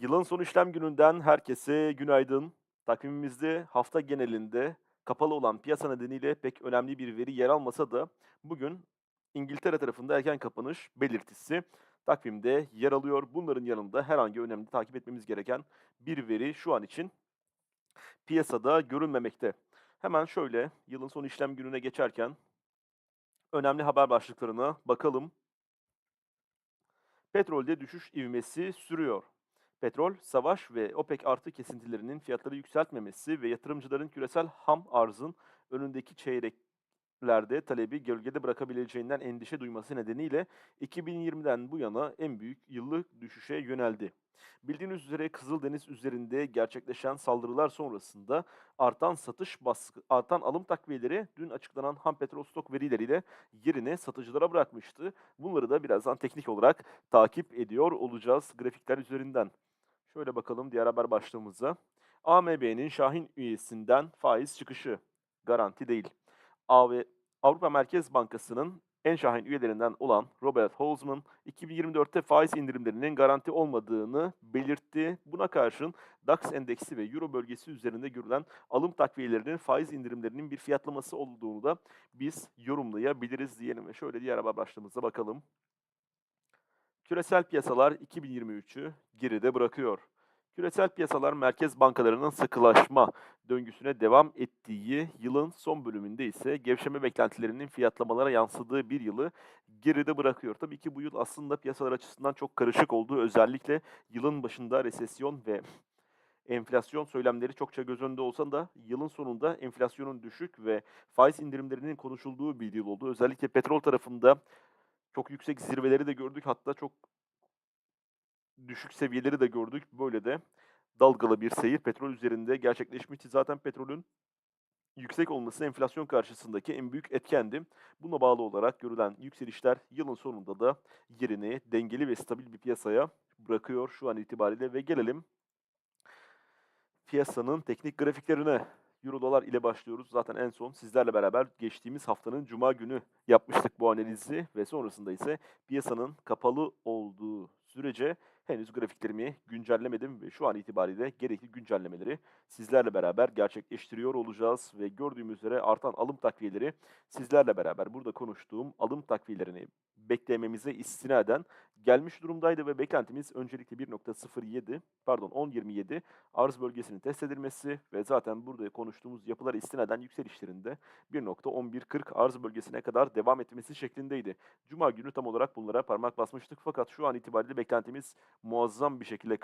Yılın son işlem gününden herkese günaydın. Takvimimizde hafta genelinde kapalı olan piyasa nedeniyle pek önemli bir veri yer almasa da bugün İngiltere tarafında erken kapanış belirtisi takvimde yer alıyor. Bunların yanında herhangi önemli takip etmemiz gereken bir veri şu an için piyasada görünmemekte. Hemen şöyle yılın son işlem gününe geçerken önemli haber başlıklarına bakalım. Petrolde düşüş ivmesi sürüyor. Petrol, savaş ve OPEC artı kesintilerinin fiyatları yükseltmemesi ve yatırımcıların küresel ham arzın önündeki çeyreklerde talebi gölgede bırakabileceğinden endişe duyması nedeniyle 2020'den bu yana en büyük yıllık düşüşe yöneldi. Bildiğiniz üzere Kızıldeniz üzerinde gerçekleşen saldırılar sonrasında artan satış baskı, artan alım takviyeleri dün açıklanan ham petrol stok verileriyle yerine satıcılara bırakmıştı. Bunları da birazdan teknik olarak takip ediyor olacağız grafikler üzerinden. Şöyle bakalım diğer haber başlığımıza. AMB'nin Şahin üyesinden faiz çıkışı garanti değil. AV, Avrupa Merkez Bankası'nın en şahin üyelerinden olan Robert Holzman, 2024'te faiz indirimlerinin garanti olmadığını belirtti. Buna karşın DAX endeksi ve Euro bölgesi üzerinde görülen alım takviyelerinin faiz indirimlerinin bir fiyatlaması olduğunu da biz yorumlayabiliriz diyelim ve şöyle diğer haber başlığımıza bakalım. Küresel piyasalar 2023'ü geride bırakıyor. Küresel piyasalar merkez bankalarının sıkılaşma döngüsüne devam ettiği yılın son bölümünde ise gevşeme beklentilerinin fiyatlamalara yansıdığı bir yılı geride bırakıyor. Tabii ki bu yıl aslında piyasalar açısından çok karışık olduğu özellikle yılın başında resesyon ve enflasyon söylemleri çokça göz önünde olsa da yılın sonunda enflasyonun düşük ve faiz indirimlerinin konuşulduğu bir yıl oldu. Özellikle petrol tarafında çok yüksek zirveleri de gördük. Hatta çok düşük seviyeleri de gördük. Böyle de dalgalı bir seyir petrol üzerinde gerçekleşmişti. Zaten petrolün yüksek olması enflasyon karşısındaki en büyük etkendi. Buna bağlı olarak görülen yükselişler yılın sonunda da yerini dengeli ve stabil bir piyasaya bırakıyor şu an itibariyle ve gelelim piyasanın teknik grafiklerine. Euro dolar ile başlıyoruz. Zaten en son sizlerle beraber geçtiğimiz haftanın cuma günü yapmıştık bu analizi ve sonrasında ise piyasanın kapalı olduğu sürece henüz grafiklerimi güncellemedim ve şu an itibariyle gerekli güncellemeleri sizlerle beraber gerçekleştiriyor olacağız ve gördüğümüz üzere artan alım takviyeleri sizlerle beraber burada konuştuğum alım takviyelerini beklememize istinaden gelmiş durumdaydı ve beklentimiz öncelikle 1.07 pardon 10.27 arz bölgesinin test edilmesi ve zaten burada konuştuğumuz yapılar istinaden yükselişlerinde 1.11.40 arz bölgesine kadar devam etmesi şeklindeydi. Cuma günü tam olarak bunlara parmak basmıştık fakat şu an itibariyle beklentimiz muazzam bir şekilde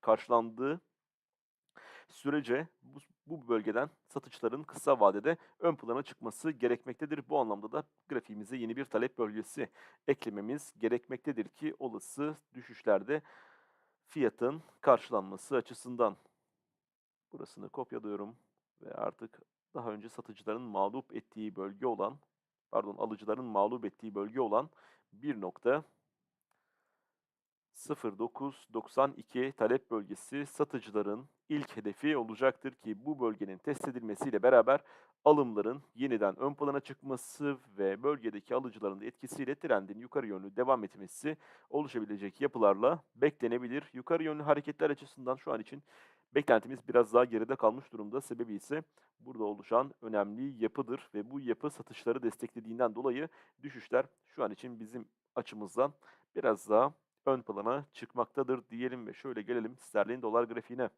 karşılandığı sürece bu, bu bölgeden satışların kısa vadede ön plana çıkması gerekmektedir. Bu anlamda da grafiğimize yeni bir talep bölgesi eklememiz gerekmektedir ki olası düşüşlerde fiyatın karşılanması açısından. Burasını kopyalıyorum ve artık daha önce satıcıların mağlup ettiği bölge olan, pardon alıcıların mağlup ettiği bölge olan 1 nokta 0992 talep bölgesi satıcıların ilk hedefi olacaktır ki bu bölgenin test edilmesiyle beraber alımların yeniden ön plana çıkması ve bölgedeki alıcıların etkisiyle trendin yukarı yönlü devam etmesi oluşabilecek yapılarla beklenebilir. Yukarı yönlü hareketler açısından şu an için beklentimiz biraz daha geride kalmış durumda. Sebebi ise burada oluşan önemli yapıdır ve bu yapı satışları desteklediğinden dolayı düşüşler şu an için bizim açımızdan biraz daha ön plana çıkmaktadır diyelim ve şöyle gelelim sterlin dolar grafiğine.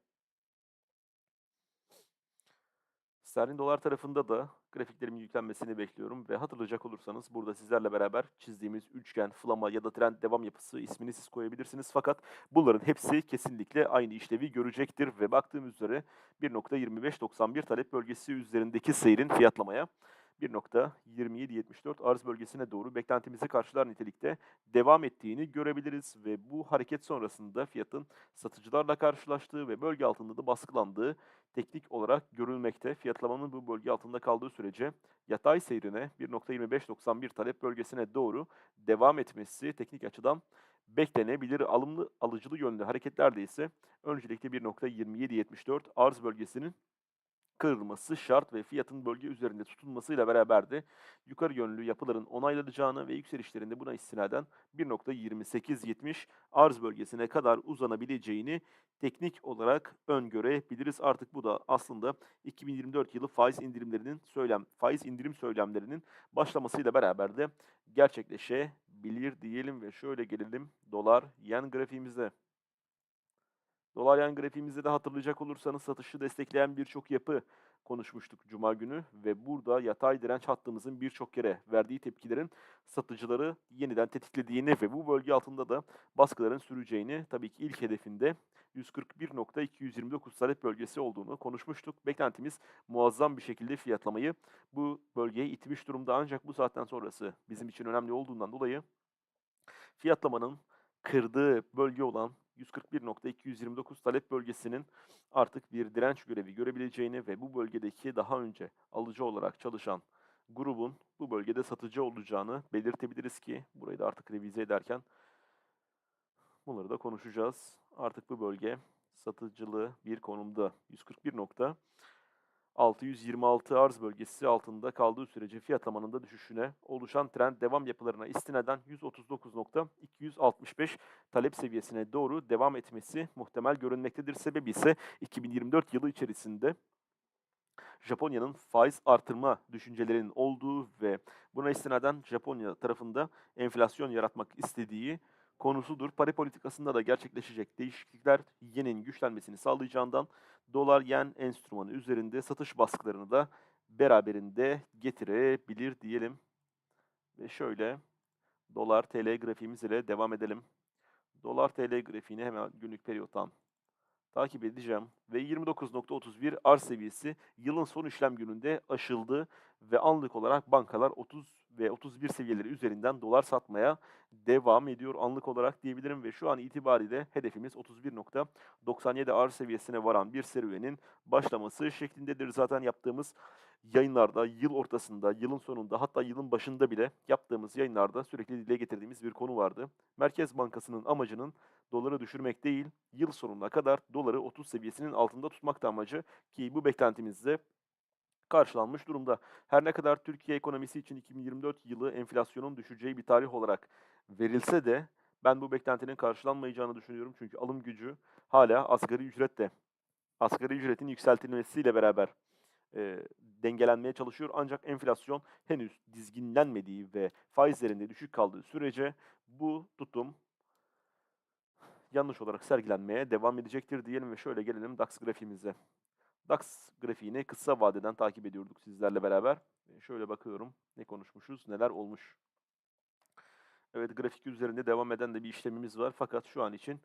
Sterlin dolar tarafında da grafiklerimin yüklenmesini bekliyorum ve hatırlayacak olursanız burada sizlerle beraber çizdiğimiz üçgen, flama ya da trend devam yapısı ismini siz koyabilirsiniz. Fakat bunların hepsi kesinlikle aynı işlevi görecektir ve baktığım üzere 1.2591 talep bölgesi üzerindeki seyrin fiyatlamaya 1.2774 arz bölgesine doğru beklentimizi karşılar nitelikte devam ettiğini görebiliriz ve bu hareket sonrasında fiyatın satıcılarla karşılaştığı ve bölge altında da baskılandığı teknik olarak görülmekte. Fiyatlamanın bu bölge altında kaldığı sürece yatay seyrine 1.2591 talep bölgesine doğru devam etmesi teknik açıdan beklenebilir. Alımlı alıcılı yönlü hareketlerde ise öncelikle 1.2774 arz bölgesinin kırılması şart ve fiyatın bölge üzerinde tutulmasıyla beraber de yukarı yönlü yapıların onaylanacağını ve yükselişlerinde buna istinaden 1.2870 arz bölgesine kadar uzanabileceğini teknik olarak öngörebiliriz. Artık bu da aslında 2024 yılı faiz indirimlerinin söylem faiz indirim söylemlerinin başlamasıyla beraber de gerçekleşebilir diyelim ve şöyle gelelim dolar yen grafiğimize. Dolar yen grafiğimizde de hatırlayacak olursanız satışı destekleyen birçok yapı konuşmuştuk Cuma günü ve burada yatay direnç hattımızın birçok kere verdiği tepkilerin satıcıları yeniden tetiklediğini ve bu bölge altında da baskıların süreceğini tabii ki ilk hedefinde 141.229 talep bölgesi olduğunu konuşmuştuk. Beklentimiz muazzam bir şekilde fiyatlamayı bu bölgeye itmiş durumda ancak bu saatten sonrası bizim için önemli olduğundan dolayı fiyatlamanın kırdığı bölge olan 141.229 talep bölgesinin artık bir direnç görevi görebileceğini ve bu bölgedeki daha önce alıcı olarak çalışan grubun bu bölgede satıcı olacağını belirtebiliriz ki burayı da artık revize ederken bunları da konuşacağız. Artık bu bölge satıcılığı bir konumda 141.626 arz bölgesi altında kaldığı sürece fiyatlamanın da düşüşüne oluşan trend devam yapılarına istinaden 139.265 talep seviyesine doğru devam etmesi muhtemel görünmektedir. Sebebi ise 2024 yılı içerisinde Japonya'nın faiz artırma düşüncelerinin olduğu ve buna istinaden Japonya tarafında enflasyon yaratmak istediği konusudur. Para politikasında da gerçekleşecek değişiklikler yenin güçlenmesini sağlayacağından dolar yen enstrümanı üzerinde satış baskılarını da beraberinde getirebilir diyelim. Ve şöyle dolar TL grafiğimiz ile devam edelim. Dolar TL grafiğini hemen günlük periyottan takip edeceğim. Ve 29.31 arz seviyesi yılın son işlem gününde aşıldı ve anlık olarak bankalar 30 ve 31 seviyeleri üzerinden dolar satmaya devam ediyor anlık olarak diyebilirim ve şu an itibariyle hedefimiz 31.97 arz seviyesine varan bir serüvenin başlaması şeklindedir. Zaten yaptığımız yayınlarda yıl ortasında, yılın sonunda hatta yılın başında bile yaptığımız yayınlarda sürekli dile getirdiğimiz bir konu vardı. Merkez Bankası'nın amacının doları düşürmek değil, yıl sonuna kadar doları 30 seviyesinin altında tutmakta amacı ki bu beklentimizde karşılanmış durumda. Her ne kadar Türkiye ekonomisi için 2024 yılı enflasyonun düşeceği bir tarih olarak verilse de ben bu beklentinin karşılanmayacağını düşünüyorum. Çünkü alım gücü hala asgari ücrette. Asgari ücretin yükseltilmesiyle beraber e, dengelenmeye çalışıyor. Ancak enflasyon henüz dizginlenmediği ve faizlerinde düşük kaldığı sürece bu tutum yanlış olarak sergilenmeye devam edecektir diyelim ve şöyle gelelim DAX grafiğimize. DAX grafiğini kısa vadeden takip ediyorduk sizlerle beraber. Şöyle bakıyorum ne konuşmuşuz, neler olmuş. Evet grafik üzerinde devam eden de bir işlemimiz var. Fakat şu an için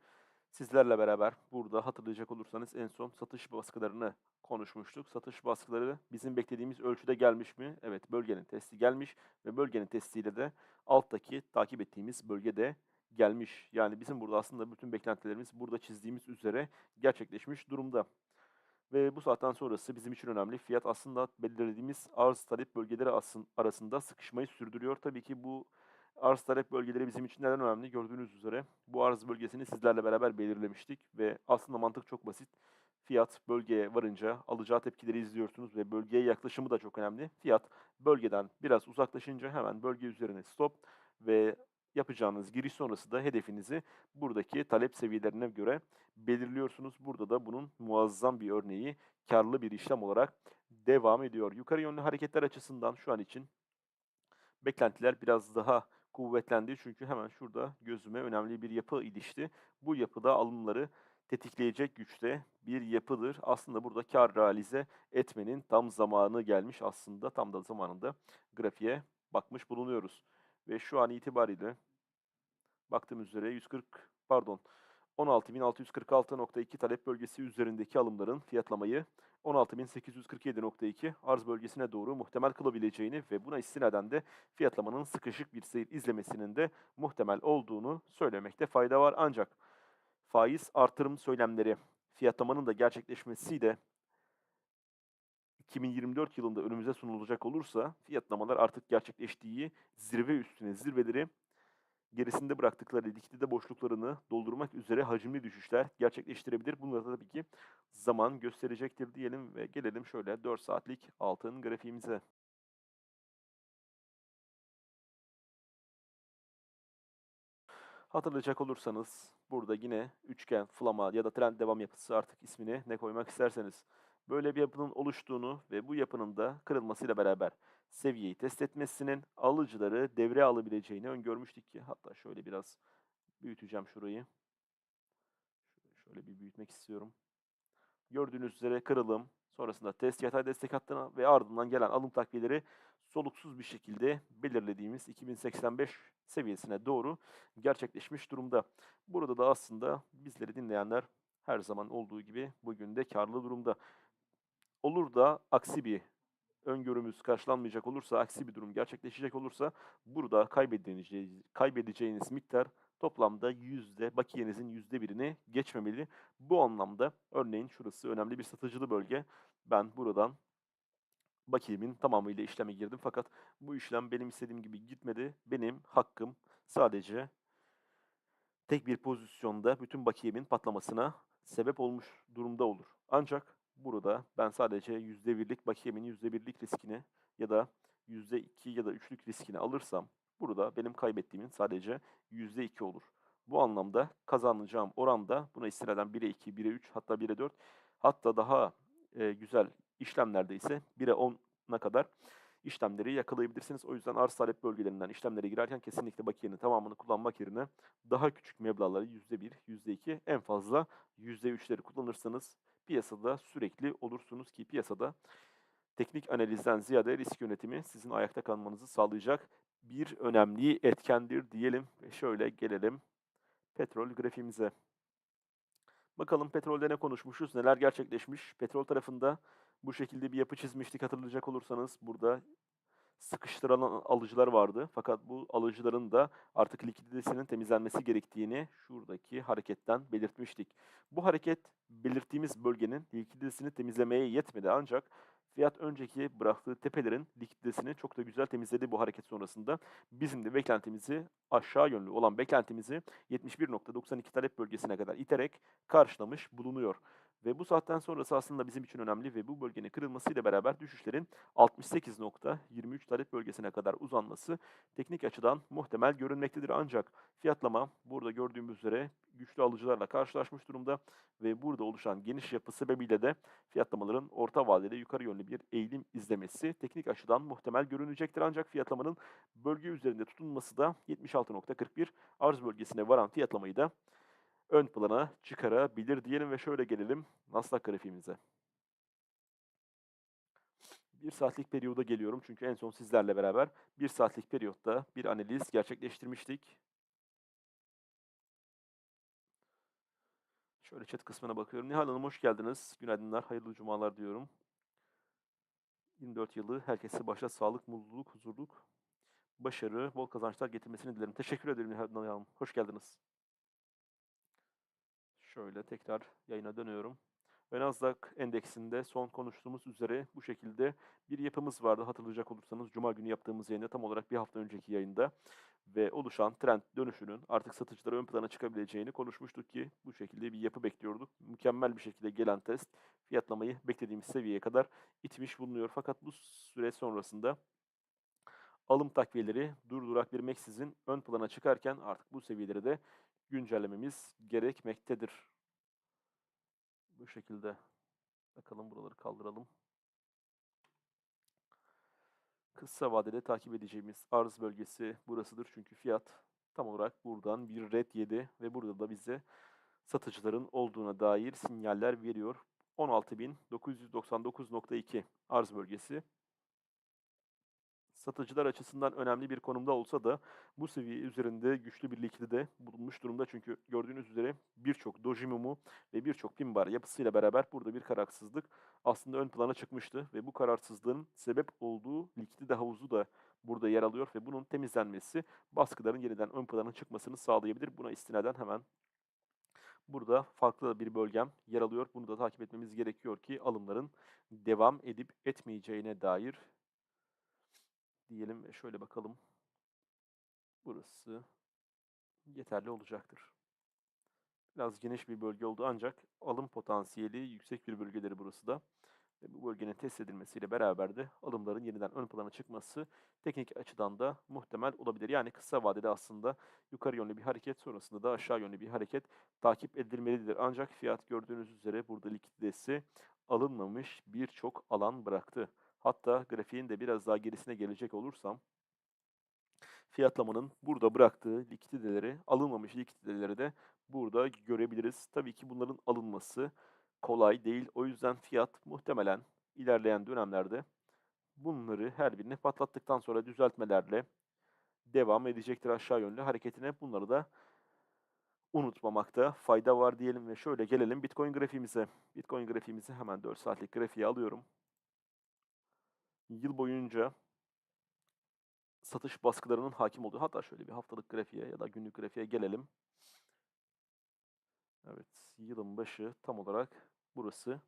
sizlerle beraber burada hatırlayacak olursanız en son satış baskılarını konuşmuştuk. Satış baskıları bizim beklediğimiz ölçüde gelmiş mi? Evet bölgenin testi gelmiş ve bölgenin testiyle de alttaki takip ettiğimiz bölgede gelmiş. Yani bizim burada aslında bütün beklentilerimiz burada çizdiğimiz üzere gerçekleşmiş durumda. Ve bu saatten sonrası bizim için önemli. Fiyat aslında belirlediğimiz arz talep bölgeleri arasında sıkışmayı sürdürüyor. Tabii ki bu arz talep bölgeleri bizim için neden önemli? Gördüğünüz üzere bu arz bölgesini sizlerle beraber belirlemiştik ve aslında mantık çok basit. Fiyat bölgeye varınca alacağı tepkileri izliyorsunuz ve bölgeye yaklaşımı da çok önemli. Fiyat bölgeden biraz uzaklaşınca hemen bölge üzerine stop ve yapacağınız giriş sonrası da hedefinizi buradaki talep seviyelerine göre belirliyorsunuz. Burada da bunun muazzam bir örneği karlı bir işlem olarak devam ediyor. Yukarı yönlü hareketler açısından şu an için beklentiler biraz daha kuvvetlendi. Çünkü hemen şurada gözüme önemli bir yapı ilişti. Bu yapıda alımları tetikleyecek güçte bir yapıdır. Aslında burada kar realize etmenin tam zamanı gelmiş aslında. Tam da zamanında grafiğe bakmış bulunuyoruz. Ve şu an itibariyle baktığımız üzere 140 pardon 16.646.2 talep bölgesi üzerindeki alımların fiyatlamayı 16.847.2 arz bölgesine doğru muhtemel kılabileceğini ve buna istinaden de fiyatlamanın sıkışık bir seyir izlemesinin de muhtemel olduğunu söylemekte fayda var. Ancak faiz artırım söylemleri fiyatlamanın da gerçekleşmesiyle 2024 yılında önümüze sunulacak olursa fiyatlamalar artık gerçekleştiği zirve üstüne zirveleri gerisinde bıraktıkları likidite boşluklarını doldurmak üzere hacimli düşüşler gerçekleştirebilir. Bunları da tabii ki zaman gösterecektir diyelim ve gelelim şöyle 4 saatlik altın grafiğimize. Hatırlayacak olursanız burada yine üçgen, flama ya da trend devam yapısı artık ismini ne koymak isterseniz böyle bir yapının oluştuğunu ve bu yapının da kırılmasıyla beraber seviyeyi test etmesinin alıcıları devreye alabileceğini öngörmüştük ki hatta şöyle biraz büyüteceğim şurayı. Şöyle bir büyütmek istiyorum. Gördüğünüz üzere kırılım, sonrasında test yatay destek hattına ve ardından gelen alım takviyeleri soluksuz bir şekilde belirlediğimiz 2085 seviyesine doğru gerçekleşmiş durumda. Burada da aslında bizleri dinleyenler her zaman olduğu gibi bugün de karlı durumda. Olur da aksi bir öngörümüz karşılanmayacak olursa, aksi bir durum gerçekleşecek olursa burada kaybedeceğiniz, kaybedeceğiniz miktar toplamda yüzde, bakiyenizin yüzde birini geçmemeli. Bu anlamda örneğin şurası önemli bir satıcılı bölge. Ben buradan bakiyemin tamamıyla işleme girdim. Fakat bu işlem benim istediğim gibi gitmedi. Benim hakkım sadece tek bir pozisyonda bütün bakiyemin patlamasına sebep olmuş durumda olur. Ancak burada ben sadece %1'lik bakiyemin %1'lik riskini ya da %2 ya da 3'lük riskini alırsam burada benim kaybettiğimin sadece %2 olur. Bu anlamda kazanacağım oran da buna istinaden 1'e 2, 1'e 3 hatta 1'e 4 hatta daha e, güzel işlemlerde ise 1'e 10'a kadar işlemleri yakalayabilirsiniz. O yüzden arz talep bölgelerinden işlemlere girerken kesinlikle bakiyenin tamamını kullanmak yerine daha küçük meblağları %1, %2 en fazla %3'leri kullanırsanız piyasada sürekli olursunuz ki piyasada teknik analizden ziyade risk yönetimi sizin ayakta kalmanızı sağlayacak bir önemli etkendir diyelim. Ve şöyle gelelim petrol grafiğimize. Bakalım petrolde ne konuşmuşuz, neler gerçekleşmiş. Petrol tarafında bu şekilde bir yapı çizmiştik hatırlayacak olursanız. Burada sıkıştıran alıcılar vardı. Fakat bu alıcıların da artık likiditesinin temizlenmesi gerektiğini şuradaki hareketten belirtmiştik. Bu hareket belirttiğimiz bölgenin likiditesini temizlemeye yetmedi ancak fiyat önceki bıraktığı tepelerin likiditesini çok da güzel temizledi bu hareket sonrasında. Bizim de beklentimizi aşağı yönlü olan beklentimizi 71.92 talep bölgesine kadar iterek karşılamış bulunuyor. Ve bu saatten sonrası aslında bizim için önemli ve bu bölgenin kırılmasıyla beraber düşüşlerin 68.23 talep bölgesine kadar uzanması teknik açıdan muhtemel görünmektedir. Ancak fiyatlama burada gördüğümüz üzere güçlü alıcılarla karşılaşmış durumda ve burada oluşan geniş yapı sebebiyle de fiyatlamaların orta vadede yukarı yönlü bir eğilim izlemesi teknik açıdan muhtemel görünecektir. Ancak fiyatlamanın bölge üzerinde tutunması da 76.41 arz bölgesine varan fiyatlamayı da ön plana çıkarabilir diyelim ve şöyle gelelim Nasdaq grafiğimize. Bir saatlik periyoda geliyorum çünkü en son sizlerle beraber bir saatlik periyotta bir analiz gerçekleştirmiştik. Şöyle chat kısmına bakıyorum. Nihal Hanım hoş geldiniz. Günaydınlar, hayırlı cumalar diyorum. 24 yılı herkese başta sağlık, mutluluk, huzurluk, başarı, bol kazançlar getirmesini dilerim. Teşekkür ederim Nihal Hanım. Hoş geldiniz. Şöyle tekrar yayına dönüyorum. Ve Nasdaq endeksinde son konuştuğumuz üzere bu şekilde bir yapımız vardı. Hatırlayacak olursanız Cuma günü yaptığımız yayında tam olarak bir hafta önceki yayında ve oluşan trend dönüşünün artık satıcılara ön plana çıkabileceğini konuşmuştuk ki bu şekilde bir yapı bekliyorduk. Mükemmel bir şekilde gelen test fiyatlamayı beklediğimiz seviyeye kadar itmiş bulunuyor. Fakat bu süre sonrasında alım takviyeleri durdurak bir meksizin ön plana çıkarken artık bu seviyeleri de güncellememiz gerekmektedir. Bu şekilde. Bakalım buraları kaldıralım. Kısa vadede takip edeceğimiz arz bölgesi burasıdır. Çünkü fiyat tam olarak buradan bir red yedi ve burada da bize satıcıların olduğuna dair sinyaller veriyor. 16.999.2 arz bölgesi satıcılar açısından önemli bir konumda olsa da bu seviye üzerinde güçlü bir likidite bulunmuş durumda. Çünkü gördüğünüz üzere birçok doji mumu ve birçok pin bar yapısıyla beraber burada bir kararsızlık aslında ön plana çıkmıştı. Ve bu kararsızlığın sebep olduğu likidite havuzu da burada yer alıyor ve bunun temizlenmesi baskıların yeniden ön plana çıkmasını sağlayabilir. Buna istinaden hemen Burada farklı bir bölgem yer alıyor. Bunu da takip etmemiz gerekiyor ki alımların devam edip etmeyeceğine dair diyelim ve şöyle bakalım. Burası yeterli olacaktır. Biraz geniş bir bölge oldu ancak alım potansiyeli yüksek bir bölgeleri burası da. Ve bu bölgenin test edilmesiyle beraber de alımların yeniden ön plana çıkması teknik açıdan da muhtemel olabilir. Yani kısa vadede aslında yukarı yönlü bir hareket sonrasında da aşağı yönlü bir hareket takip edilmelidir. Ancak fiyat gördüğünüz üzere burada likiditesi alınmamış birçok alan bıraktı. Hatta grafiğin de biraz daha gerisine gelecek olursam fiyatlamanın burada bıraktığı likiditeleri, alınmamış likiditeleri de burada görebiliriz. Tabii ki bunların alınması kolay değil. O yüzden fiyat muhtemelen ilerleyen dönemlerde bunları her birini patlattıktan sonra düzeltmelerle devam edecektir aşağı yönlü hareketine. Bunları da unutmamakta fayda var diyelim ve şöyle gelelim Bitcoin grafiğimize. Bitcoin grafiğimizi hemen 4 saatlik grafiğe alıyorum. Yıl boyunca satış baskılarının hakim olduğu hatta şöyle bir haftalık grafiğe ya da günlük grafiğe gelelim. Evet, yılın başı tam olarak burası.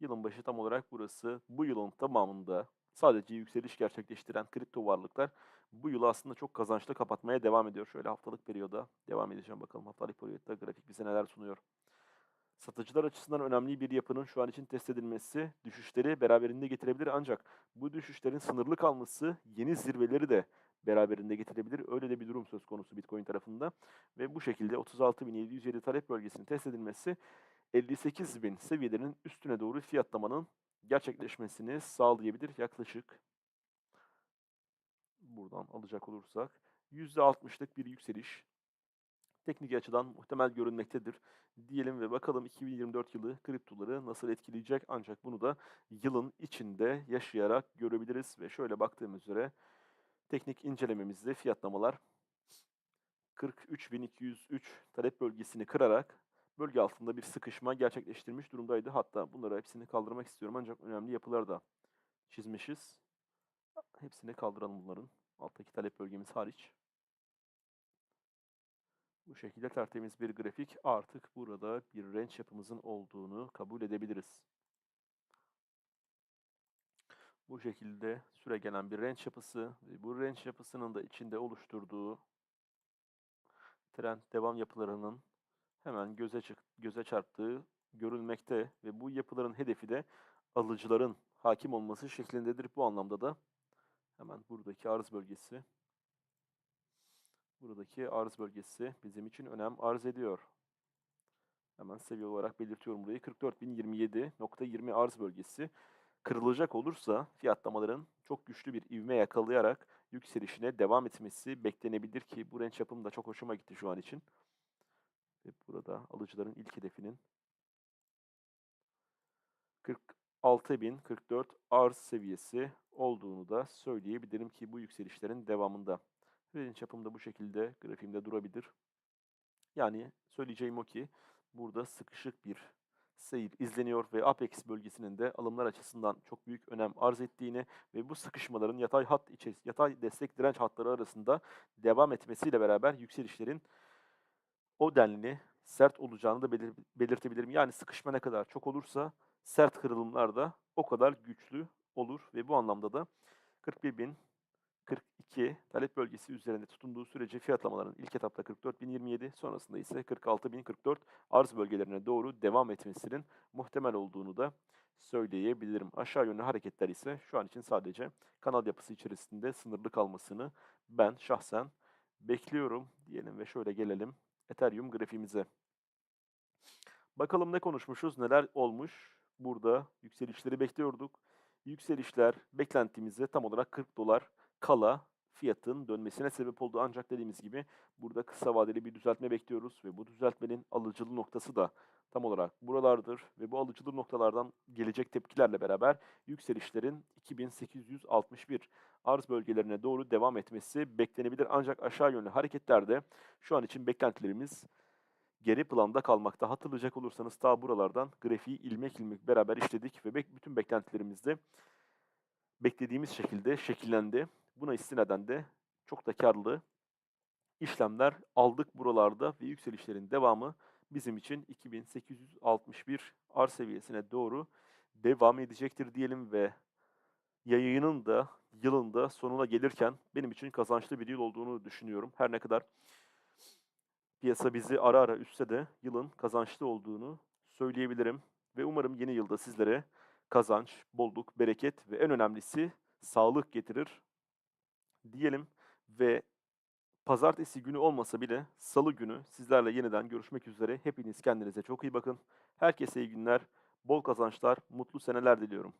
Yılın başı tam olarak burası. Bu yılın tamamında sadece yükseliş gerçekleştiren kripto varlıklar bu yılı aslında çok kazançlı kapatmaya devam ediyor. Şöyle haftalık periyoda devam edeceğim bakalım haftalık periyoda grafik bize neler sunuyor. Satıcılar açısından önemli bir yapının şu an için test edilmesi düşüşleri beraberinde getirebilir ancak bu düşüşlerin sınırlı kalması yeni zirveleri de beraberinde getirebilir. Öyle de bir durum söz konusu Bitcoin tarafında. Ve bu şekilde 36.707 talep bölgesinin test edilmesi 58.000 seviyelerinin üstüne doğru fiyatlamanın gerçekleşmesini sağlayabilir. Yaklaşık buradan alacak olursak %60'lık bir yükseliş teknik açıdan muhtemel görünmektedir diyelim ve bakalım 2024 yılı kriptoları nasıl etkileyecek ancak bunu da yılın içinde yaşayarak görebiliriz ve şöyle baktığımız üzere teknik incelememizde fiyatlamalar 43.203 talep bölgesini kırarak bölge altında bir sıkışma gerçekleştirmiş durumdaydı. Hatta bunları hepsini kaldırmak istiyorum ancak önemli yapılar da çizmişiz. Hepsini kaldıralım bunların. Alttaki talep bölgemiz hariç. Bu şekilde tertemiz bir grafik. Artık burada bir range yapımızın olduğunu kabul edebiliriz. Bu şekilde süre gelen bir range yapısı ve bu range yapısının da içinde oluşturduğu trend devam yapılarının hemen göze çık göze çarptığı görülmekte ve bu yapıların hedefi de alıcıların hakim olması şeklindedir. Bu anlamda da hemen buradaki arz bölgesi buradaki arz bölgesi bizim için önem arz ediyor. Hemen seviye olarak belirtiyorum burayı. 44.027.20 arz bölgesi kırılacak olursa fiyatlamaların çok güçlü bir ivme yakalayarak yükselişine devam etmesi beklenebilir ki bu renç yapım da çok hoşuma gitti şu an için. Ve burada alıcıların ilk hedefinin 46.044 arz seviyesi olduğunu da söyleyebilirim ki bu yükselişlerin devamında. Range yapım da bu şekilde grafiğimde durabilir. Yani söyleyeceğim o ki burada sıkışık bir seyir izleniyor ve Apex bölgesinin de alımlar açısından çok büyük önem arz ettiğini ve bu sıkışmaların yatay hat içerisinde yatay destek direnç hatları arasında devam etmesiyle beraber yükselişlerin o denli sert olacağını da belir belirtebilirim. Yani sıkışma ne kadar çok olursa sert kırılımlar da o kadar güçlü olur ve bu anlamda da 41.042 talep bölgesi üzerinde tutunduğu sürece fiyatlamaların ilk etapta 44.027 sonrasında ise 46.044 arz bölgelerine doğru devam etmesinin muhtemel olduğunu da söyleyebilirim. Aşağı yönlü hareketler ise şu an için sadece kanal yapısı içerisinde sınırlı kalmasını ben şahsen bekliyorum diyelim ve şöyle gelelim Ethereum grafiğimize. Bakalım ne konuşmuşuz, neler olmuş. Burada yükselişleri bekliyorduk. Yükselişler beklentimize tam olarak 40 dolar kala fiyatın dönmesine sebep oldu. Ancak dediğimiz gibi burada kısa vadeli bir düzeltme bekliyoruz ve bu düzeltmenin alıcılı noktası da tam olarak buralardır ve bu alıcılı noktalardan gelecek tepkilerle beraber yükselişlerin 2861 arz bölgelerine doğru devam etmesi beklenebilir. Ancak aşağı yönlü hareketlerde şu an için beklentilerimiz geri planda kalmakta. Hatırlayacak olursanız ta buralardan grafiği ilmek ilmek beraber işledik ve bütün beklentilerimizde beklediğimiz şekilde şekillendi. Buna istinaden de çok da karlı işlemler aldık buralarda ve yükselişlerin devamı bizim için 2861 R seviyesine doğru devam edecektir diyelim ve yayının da yılın da sonuna gelirken benim için kazançlı bir yıl olduğunu düşünüyorum. Her ne kadar Piyasa bizi ara ara üstse de yılın kazançlı olduğunu söyleyebilirim ve umarım yeni yılda sizlere kazanç, bolluk, bereket ve en önemlisi sağlık getirir diyelim ve pazartesi günü olmasa bile salı günü sizlerle yeniden görüşmek üzere. Hepiniz kendinize çok iyi bakın. Herkese iyi günler, bol kazançlar, mutlu seneler diliyorum.